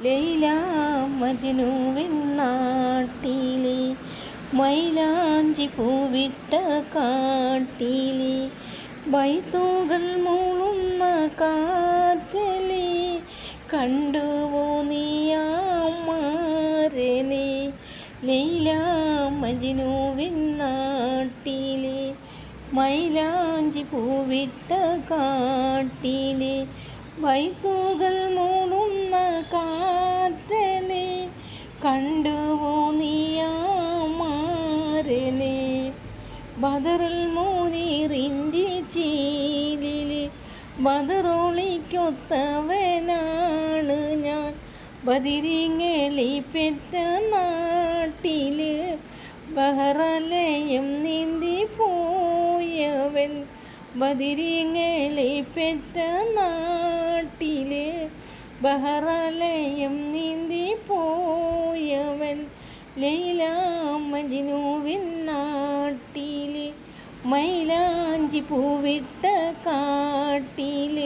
ലൈല മജ്നുവിൻ നാട്ടിലെ മൈലാഞ്ചി പൂവിട്ട കാട്ടിലെ ബൈത്തുകൾ മൂളുന്ന കാറ്റലി കണ്ടുവോ നീയാമാരനെ ലൈല മജ്നുവിൻ നാട്ടിലെ മൈലാഞ്ചി പൂവിട്ട കാട്ടിലെ വൈത്തുകൾ മൂളുന്ന കണ്ടുവോ നീയാമാരനെ ബദറുൽ മൂനീറിന്റെ ചീലിലെ ബദറോളിക്കൊത്തവനാണ് ഞാൻ. ബദിരിങ്ങലി പെറ്റ നാട്ടിൽ ബഹറലയും നീന്തി പോയവൻ. ബദിരിങ്ങലി പെറ്റ നാട്ടിൽ ബഹറലയും നീന്തി പോയവൻ ലൈല മജ്നുവിൻ മൈലാഞ്ചി പൂവിട്ട കാട്ടിൽ.